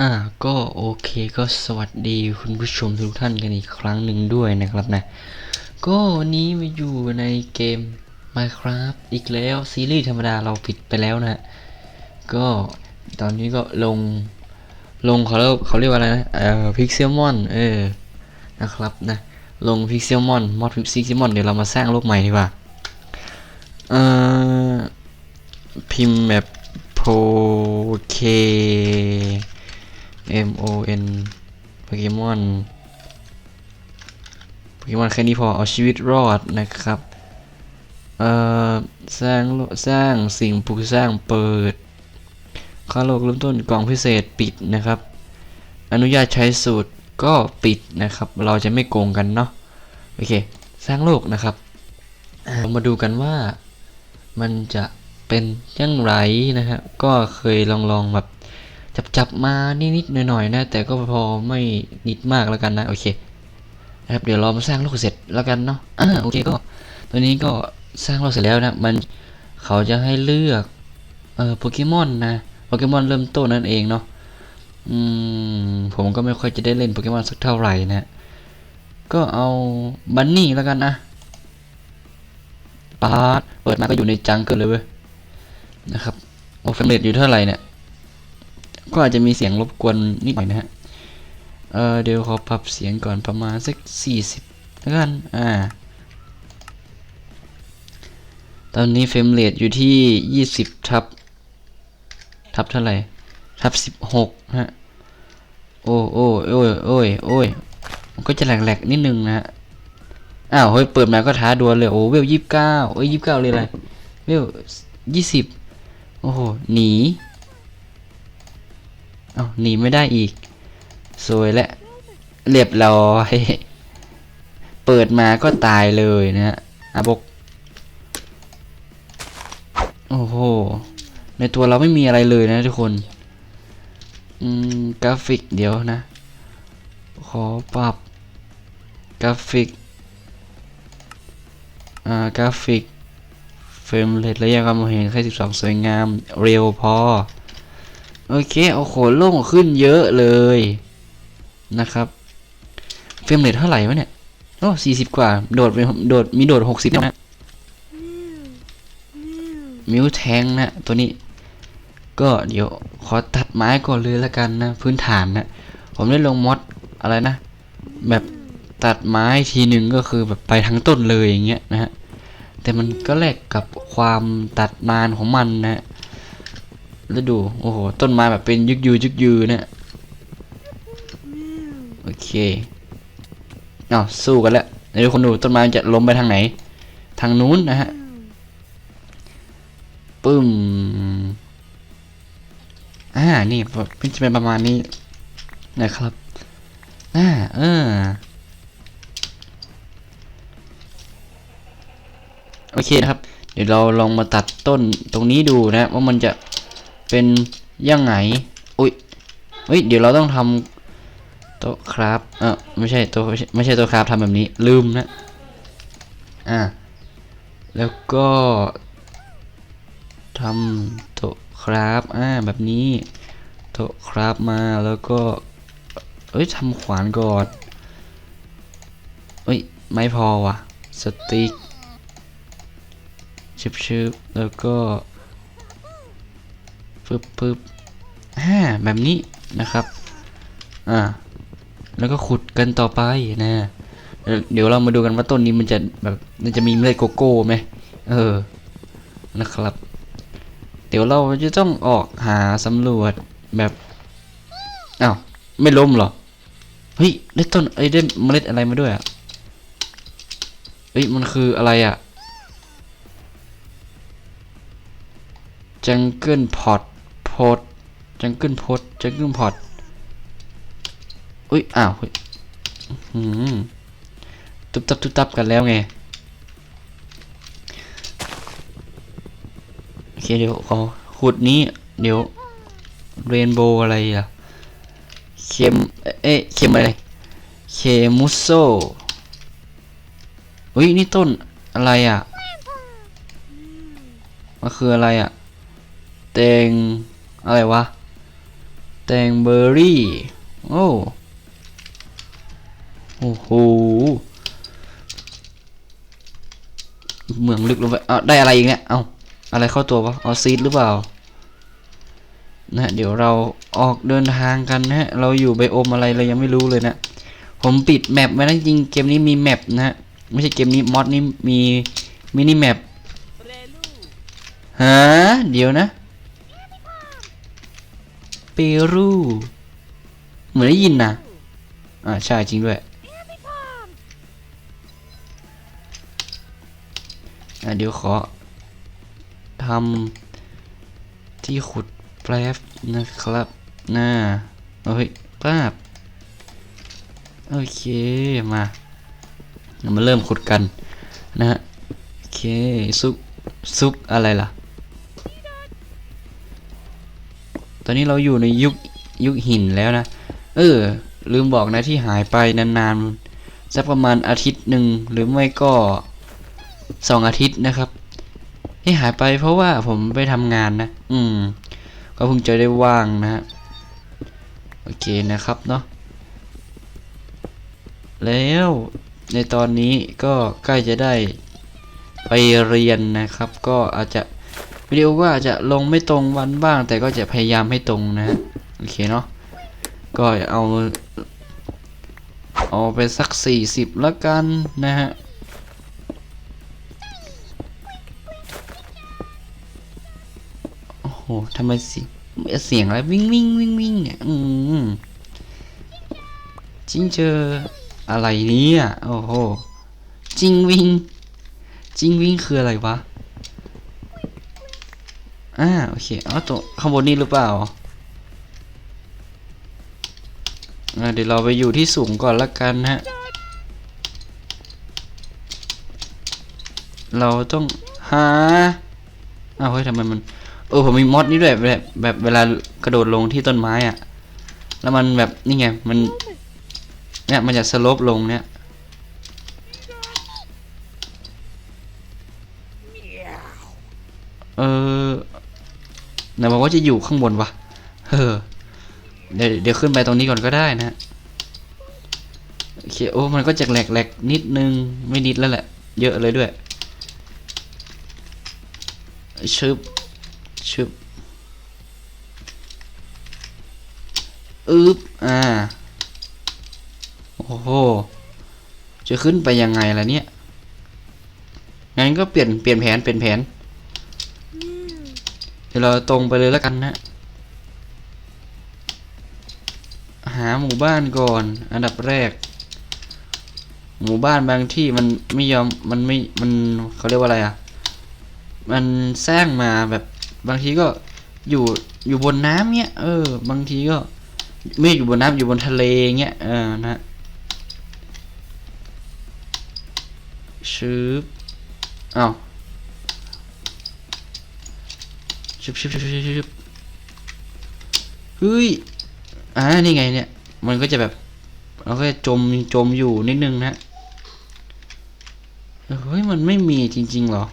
อ่าก็โอเคก็สวัสดีคุณผู้ชมทุกท่านกันอีกครั้งหนึ่งด้วยนะครับนะ ก็วันนี้มาอยู่ในเกม Minecraft อีกแล้วซีรีส์ธรรมดาเราปิดไปแล้วนะก็ตอนนี้ก็ลงลงเขาเรียกเขาเรียกว่าอะไรนะเอ่อพิกเซลมอนเออนะครับนะลงพิกเซลมอนมอดพิกเซลมอนเดี๋ยวเรามาสร้างโลกใหม่ดีกว่าเอ่อพิมพ์แบบโพเค M O N โปเกมอนโปเกมอนแค่นี้พอเอาชีวิตรอดนะครับ เอ่อ สร้างโลสร้างสิ่งปลูกสร้างเปิดค่าโลกเริ่มต้นกล่องพิเศษปิดนะครับ อนุญาตใช้สูตรก็ปิดนะครับ เราจะไม่โกงกันเนาะโอเค สร้างโลกนะครับเรามาดูกันว่ามันจะเป็นยังไรนะฮะก็เคยลองลองแบบ จับจับมานิดๆหน่อยๆนะ แต่ก็พอไม่นิดมากแล้วกันนะโอเคนะครับเดี๋ยวเรามาสร้างโลกเสร็จแล้วกันเนาะอ่าโอเคก็ตัวนี้ก็สร้างโลกเสร็จแล้วนะมันเขาจะให้เลือกเอ่อโปเกมอนนะโปเกมอนเริ่มต้นนั่นเองเนาะอืมผมก็ไม่ค่อยจะได้เล่นโปเกมอนสักเท่าไหร่นะก็เอาบันนี่แล้วกันนะปาดเปิดมาก็อยู่ในจังเกินเลยเว้ยนะครับโอ้เฟรมเรทอยู่เท่าไหร่เนี่ย ก็อาจจะมีเสียงรบกวนนิดหน่อยนะฮะ เออเดี๋ยวขอปรับเสียงก่อนประมาณสักสี่สิบแล้วกัน อ่า ตอนนี้เฟรมเรทอยู่ที่ยี่สิบทับ ทับเท่าไหร่ ทับสิบหกฮะ โอ้โอ้โอ้ยโอ้ยโอ้ยมันก็จะแหลกๆ นิดนึงนะฮะ อ้าว เฮ้ย เปิดมาก็ท้าดวลเลย โอ้เวลยี่สิบเก้าเอ้ยยี่สิบเก้าเลยอะไร เวลยี่สิบโอ้โห หนี เอาหนีไม่ได้อีกสวยและ เรียบร้อย เปิดมาก็ตายเลยนะฮะอาบก โอ้โห ในตัวเราไม่มีอะไรเลยนะทุกคน อืม กราฟิกเดี๋ยวนะ ขอปรับ กราฟิก อ่า กราฟิก เฟรมเรทระยะความเห็นแค่12 สวยงาม เร็วพอ โอเคโอ้โหโล่งขึ้นเยอะเลยนะครับ เฟรมเรทเท่าไหร่วะเนี่ย โอ้สี่สิบกว่า โดดไปโดดมีโดดหกสิบนะมิวแทงนะ ตัวนี้ ก็เดี๋ยวขอตัดไม้ก่อนเลยละกันนะ พื้นฐานนะ ผมได้ลงมอดอะไรนะ แบบตัดไม้ทีหนึ่งก็คือแบบไปทั้งต้นเลยอย่างเงี้ยนะฮะ แต่มันก็แลกกับความตัดนานของมันนะ แล้วดู โอ้โห ต้นไม้แบบเป็นยึกยือยึกยือเนี่ย โอเคอ้าสู้กันแล้วเดี๋ยวคนดูต้นไม้จะล้มไปทางไหน ทางนู้นนะฮะ ปึ้ม อ่า นี่เป็นจะเป็นประมาณนี้นะครับอ่าเออโอเคนะครับ เดี๋ยวเราลองมาตัดต้นตรงนี้ดูนะ ว่ามันจะ เป็นยังไง อุ้ยเฮ้ย เดี๋ยวเราต้องทำโต๊ะครับ เออไม่ใช่โต๊ะไม่ใช่ไม่ใช่โต๊ะครับทำแบบนี้ ลืมนะ อ่า แล้วก็ทำโต๊ะครับอ่า แบบนี้ โต๊ะครับมา แล้วก็ เอ้ยทำขวานก่อนเอ้ย ไม่พอว่ะ สติ๊กชึบชึบแล้วก็ ปึ๊บปึ๊บอ่าแบบนี้นะครับอ่าแล้วก็ขุดกันต่อไปนะเดี๋ยวเดี๋ยวเรามาดูกันว่าต้นนี้มันจะแบบมันจะมีเมล็ดโกโก้ไหมเออนะครับ เดี๋ยวเราจะต้องออกหาสำรวจแบบอ้าวไม่ล้มหรอเฮ้ยได้ต้นเอ้ได้เมล็ดอะไรมาด้วยอะเฮ้ยมันคืออะไรอะจังเกิลพอต พอตจังเกิลพอตจังเกิลพอตอุ้ย อ้าวเฮ้ยอื้อหือตุบตับตุบตับกันแล้วไง โอเค เดี๋ยวขอขุดนี้ เดี๋ยวเรนโบว์อะไรอะเข็มเอ๊ะเข็มอะไร เคมุโซอุ้ย นี่ต้นอะไรอะ มันคืออะไรอะ เตง อะไรวะ แตงเบอร์รี่ โอ้โอ้โหเหมืองลึกลงไปเอาได้อะไรอีกเนี่ย เอาอะไรเข้าตัววะ เอาซีดหรือเปล่า นะเดี๋ยวเราออกเดินทางกันนะฮะ เราอยู่ไบโอมอะไรเรายังไม่รู้เลยนะ ผมปิดแมปไว้นะจริงเกมนี้มีแมปนะฮะ ไม่ใช่เกมนี้มอดนี้มีมินิแมปฮะเดี๋ยวนะ เปรู เหมือนได้ยินนะ อ่าใช่จริงด้วยอะเดี๋ยวขอทำที่ขุดแป๊บนะครับน่าเฮ้ยป้าบโอเค มาเรามาเริ่มขุดกันนะฮะ โอเค ซุปซุปอะไรล่ะ อนนี้เราอยู่ในยุคยุคหินแล้วนะ เออ ลืมบอกนะที่หายไปนานๆสักประมาณอาทิตย์หนึ่งหรือไม่ก็สองอาทิตย์นะครับ ที่หายไปเพราะว่าผมไปทำงานนะ อืม ก็เพิ่งจะได้ว่างนะฮะโอเคนะครับเนาะแล้วในตอนนี้ก็ใกล้จะได้ไปเรียนนะครับ ก็อาจจะ วิดีโอก็อาจจะลงไม่ตรงวันบ้าง แต่ก็จะพยายามให้ตรงนะโอเคเนาะก็เอาเอาไปสักสี่สิบแล้วกันนะฮะโอ้โหทำไมเสียงเสียงอะไรวิ่งวิ่งวิ่งวิ่งเนี่ยอืมจิงเจออะไรเนี่ยโอ้โหจิงวิ่งจิงวิ่งคืออะไรวะ อ่าโอเคเอาตัวข้างบนนี้หรือเปล่าอ่าเดี๋ยวเราไปอยู่ที่สูงก่อนละกันฮะ เราต้องหาอ้าวเฮ้ยทำไมมัน เออผมมีมอดนี่ด้วยแบบแบบเวลากระโดดลงที่ต้นไม้อะแล้วมันแบบนี่ไงมันเนี่ยมันจะสลปลงเนี่ยเออ ไหนบอกว่าจะอยู่ข้างบนวะเออเดี๋ยวเดี๋ยวขึ้นไปตรงนี้ก่อนก็ได้นะโอเคโอ้มันก็จะแหลกๆนิดนึงไม่นิดแล้วแหละ เยอะเลยด้วยชึบชึบอึบอ่าโอ้โหจะขึ้นไปยังไงล่ะเนี่ยงั้นก็เปลี่ยนเปลี่ยนแผนเปลี่ยนแผน ดี๋ยวเราตรงไปเลยแล้วกันนะ หาหมู่บ้านก่อน อันดับแรก หมู่บ้านบางที่มันไม่ยอมมันไม่มันเขาเรียกว่าอะไรอะ มันสร้างมาแบบบางทีก็อยู่อยู่บนน้ำเนี้ยเออ บางทีก็ไม่อยู่บนน้ำอยู่บนทะเลเงี้ยเออนะชืบอ้าว ชึบชึบชึบชึบชึบเฮ้ยอ่านี่ไงเนี่ย มันก็จะแบบเราก็จะจมจมอยู่นิดนึงนะเฮ้ยมันไม่มีจริงๆหรอ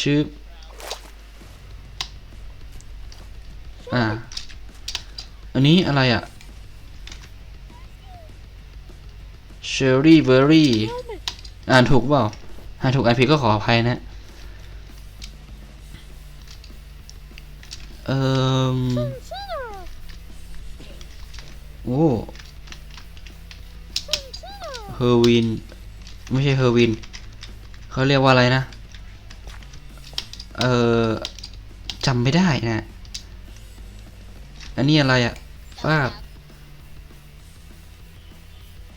ชึบอ่า อันนี้อะไรอะเชอร์รี่เบอร์รี่อ่านถูกเปล่าอ่านถูกไอ่านผิดก็ขออภัยนะ เอ่อโอ้เฮอร์วิน ไม่ใช่เฮอร์วิน เขาเรียกว่าอะไรนะ เอ่อจำไม่ได้นะ อันนี้อะไรอะป้าบ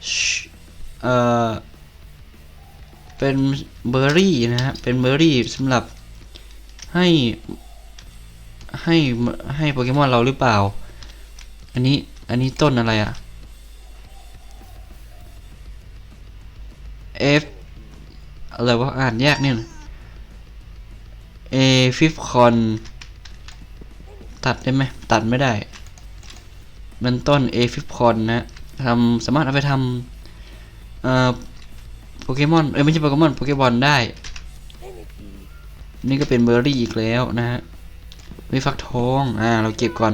ชิเอ่อ เป็นเบอร์รี่นะฮะ เป็นเบอร์รี่สำหรับให้ ให้ให้โปเกมอนเราหรือเปล่า อันนี้อันนี้ต้นอะไรอะ F อะไรวะอ่านยากเนี่ย A ฟิฟคอนตัดได้ไหมตัดไม่ได้ มันต้น A ฟิฟคอนนะทำสามารถเอาไปทำเอ่อโปเกมอนเอ้ยไม่ใช่โปเกมอนโปเกบอลได้ นี่ก็เป็นเบอร์รี่อีกแล้วนะฮะ วิฟักทอง อ่า เราเก็บก่อน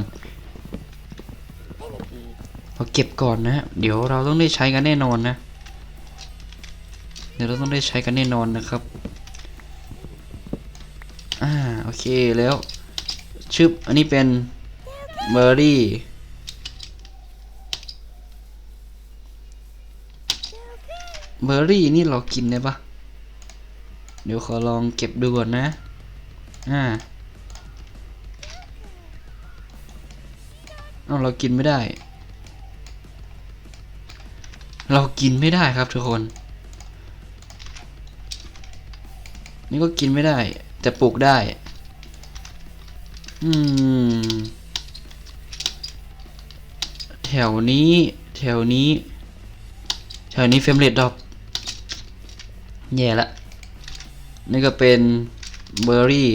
เราเก็บก่อนนะ เดี๋ยวเราต้องได้ใช้กันแน่นอนนะ เดี๋ยวเราต้องได้ใช้กันแน่นอนนะครับ อ่า โอเคแล้ว ชึบ อันนี้เป็นเบอร์รี่ เบอร์รี่นี่เรากินได้ปะเดี๋ยวขอลองเก็บดูก่อนนะ อ่า เอาเรากินไม่ได้ เรากินไม่ได้ครับทุกคน นี่ก็กินไม่ได้ แต่ปลูกได้ อืม แถวนี้ แถวนี้ แถวนี้เฟมเรทดอปแย่ละ นี่ก็เป็นเบอร์รี่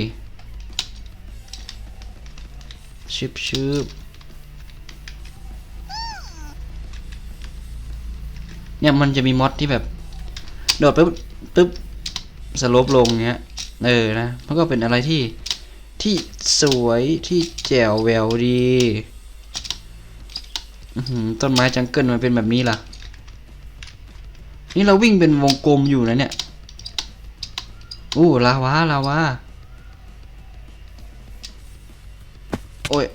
ชิบชิบ เนี่ยมันจะมีมอดที่แบบ โดดปุ๊บปุ๊บสลปลงเงี้ยเออนะมันก็เป็นอะไรที่ที่สวยที่แจ๋วแววดีต้นไม้จังเกิลมันเป็นแบบนี้ล่ะ นี่เราวิ่งเป็นวงกลมอยู่นะเนี่ยอู้ลาวาลาวาโอ้ย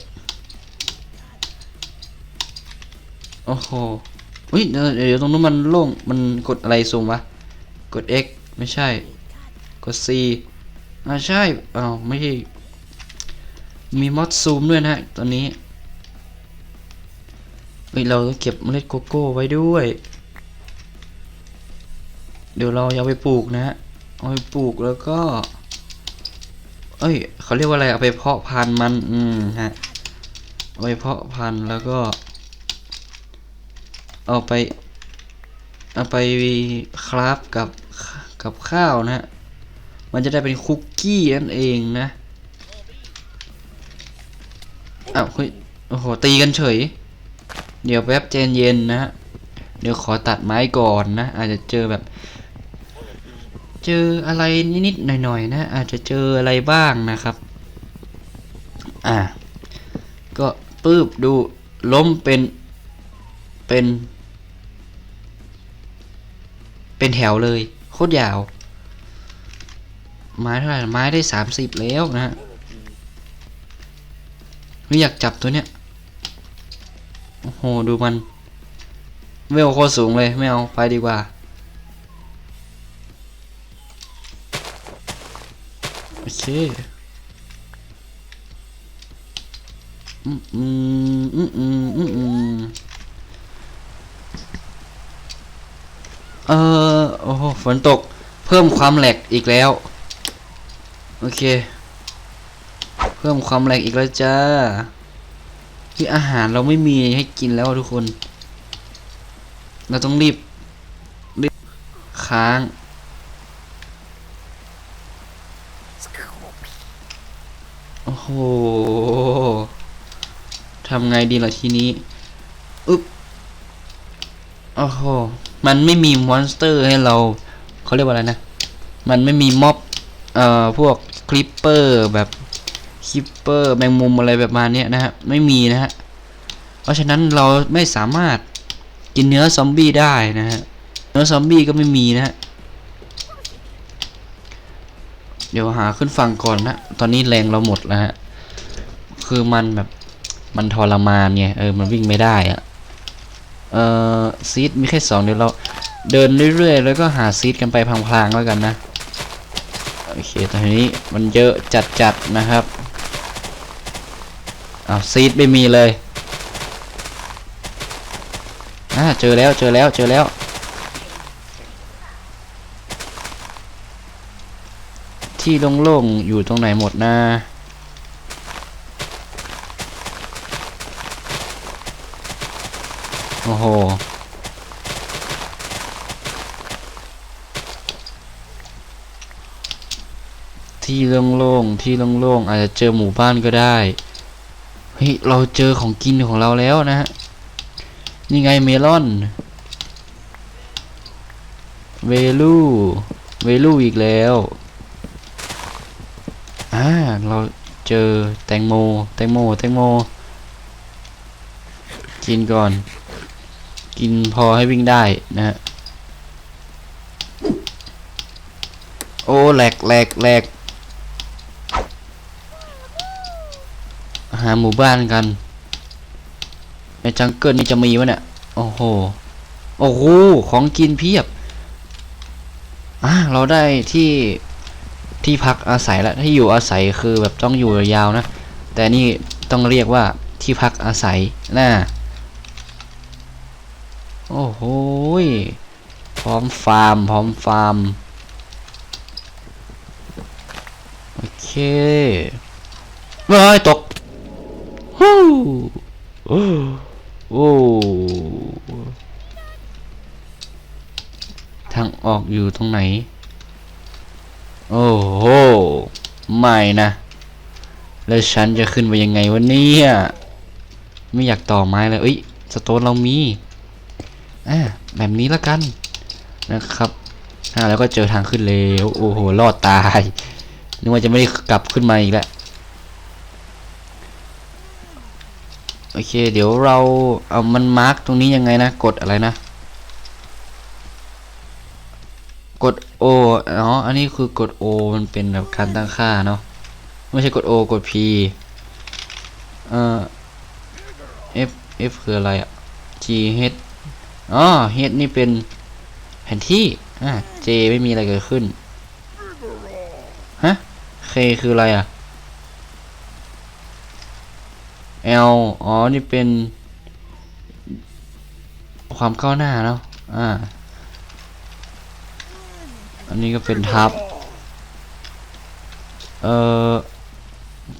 โอ้โห อุ้ยเดี๋ยวตรงนู้นมันโล่งมันกดอะไรซูมวะ กด X ไม่ใช่ กด C อ่าใช่อ้าวไม่ใช่ มีมอดซูมด้วยนะฮะตอนนี้เฮ้ยเราต้องเก็บเมล็ดโกโก้ไว้ด้วย เดี๋ยวเราเอาไปปลูกนะฮะเอาไปปลูกแล้วก็ เอ้ยเขาเรียกว่าอะไรเอาไปเพาะพันธุ์มัน อืมฮะเอาไปเพาะพันธุ์แล้วก็ เอาไป เอาไปคราฟกับกับข้าวนะฮะมันจะได้เป็นคุกกี้นั่นเองนะอ้าวเฮ้ยโอ้โหตีกันเฉย เดี๋ยวแป๊บเจนเย็นนะฮะเดี๋ยวขอตัดไม้ก่อนนะ อาจจะเจอแบบ เจออะไรนิดๆหน่อยๆนะ อาจจะเจออะไรบ้างนะครับ อ่า ก็ปื๊บดูล้มเป็นเป็น เป็นแถวเลย โคตรยาว ไม้เท่าไหร่ไม้ได้สามสิบแล้วนะฮะไม่อยากจับตัวเนี้ย โอ้โห ดูมันเวลโคตรสูงเลย ไม่เอา ไปดีกว่า โอเคอืมอืมอืมอืมอืมอืมเออ โอ้โหฝนตกเพิ่มความแหลกอีกแล้ว โอเค เพิ่มความแหลกอีกแล้วจ้าที่อาหารเราไม่มีให้กินแล้วทุกคน เราต้องรีบรีบค้างโอ้โหทำไงดีล่ะทีนี้ อึ๊บ โอ้โห มันไม่มีมอนสเตอร์ให้เราเขาเรียกว่าอะไรนะ มันไม่มีม็อบเอ่อพวกคลิปเปอร์แบบคลิปเปอร์แมงมุมอะไรแบบมาเนี้ยนะฮะไม่มีนะฮะเพราะฉะนั้นเราไม่สามารถกินเนื้อซอมบี้ได้นะฮะเนื้อซอมบี้ก็ไม่มีนะฮะเดี๋ยวหาขึ้นฝั่งก่อนนะ ตอนนี้แรงเราหมดแล้วฮะ คือมันแบบมันทรมานไงเออ มันวิ่งไม่ได้อะ เอ่อซีดมีแค่สองเดี๋ยวเราเดินเรื่อยๆ แล้วก็หาซีดกันไปพลางๆแล้วกันนะ โอเคตอนนี้มันเยอะจัดๆนะครับอ้าวซีดไม่มีเลยอ่าเจอแล้วเจอแล้วเจอแล้วที่โล่งๆอยู่ตรงไหนหมดนะ โอ้โห ที่โล่งๆ ที่โล่งๆ อาจจะเจอหมู่บ้านก็ได้ เฮ้ย เราเจอของกินของเราแล้วนะฮะ นี่ไงเมลอน เวลูเวลูอีกแล้ว อ่า เราเจอแตงโม แตงโม แตงโม กินก่อน กินพอให้วิ่งได้นะฮะโอ้แหลกแหลกแหลกหาหมู่บ้านกัน ในจังเกิลนี่จะมีวะเนี่ย โอ้โห โอ้โห ของกินเพียบ อะ เราได้ที่ที่พักอาศัยแล้วที่อยู่อาศัยคือแบบต้องอยู่ยาวนะ แต่นี่ต้องเรียกว่าที่พักอาศัยนะ โอ้โหพร้อมฟาร์ม พร้อมฟาร์ม โอเคเฮ้ยตกฮู้โอ้โอ้ทางออกอยู่ตรงไหน โอ้โห ไม่นะ แล้วฉันจะขึ้นไปยังไงวะเนี่ยไม่อยากต่อไม้เลยเอ้ย สโตนเรามี อ่าแบบนี้ละกันนะครับอ่าแล้วก็เจอทางขึ้นแล้วโอ้โหรอดตายนึกว่าจะไม่ได้กลับขึ้นมาอีกแล้วโอเค เดี๋ยวเราเอามันมาร์กตรงนี้ยังไงนะ กดอะไรนะ กด O อ๋ออันนี้คือกด O มันเป็นแบบการตั้งค่าเนาะไม่ใช่กด O กด P เอ่อ F F คืออะไรอะ G H อ๋อ H นี่เป็นแผนที่ อ่า J ไม่มีอะไรเกิดขึ้น ฮะ K คืออะไรอะ L อ๋อ นี่เป็น ความก้าวหน้าเนาะอ่า อันนี้ก็เป็นทับ เอ่อ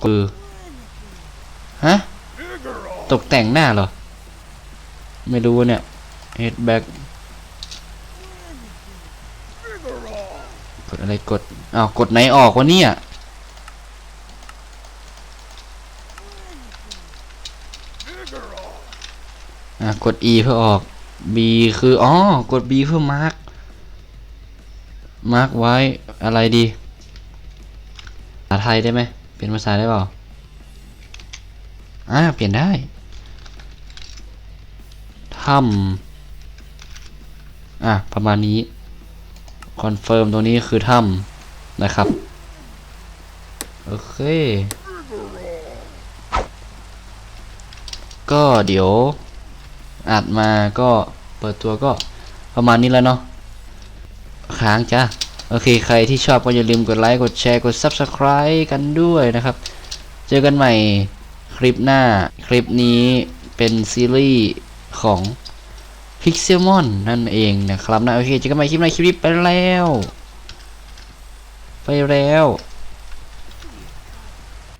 คือ ฮะ ตกแต่งหน้าเหรอ ไม่รู้เนี่ย head back กดอะไรกดอ้าวกดไหนออกวะเนี่ยอะกด E เพื่อออก B คืออ๋อกด B เพื่อมาร์กมาร์กไว้อะไรดี ภาษาไทยได้ไหมเปลี่ยนภาษาได้เปล่าอ่าเปลี่ยนได้ถ้ำ อะ ประมาณนี้ คอนเฟิร์มตรงนี้คือถ้ำนะครับ โอเค ก็เดี๋ยวอัดมาก็เปิดตัวก็ประมาณนี้แล้วเนาะค้างจ้าโอเค ใครที่ชอบก็อย่าลืมกดไลค์ กดแชร์ กด Subscribe กันด้วยนะครับ เจอกันใหม่คลิปหน้า คลิปนี้เป็นซีรีส์ของ พิกเซลมอนนั่นเองนะครับนะโอเคจะกันใหม่คลิปหน้าคลิปนี้ไปแล้ว ไปแล้ว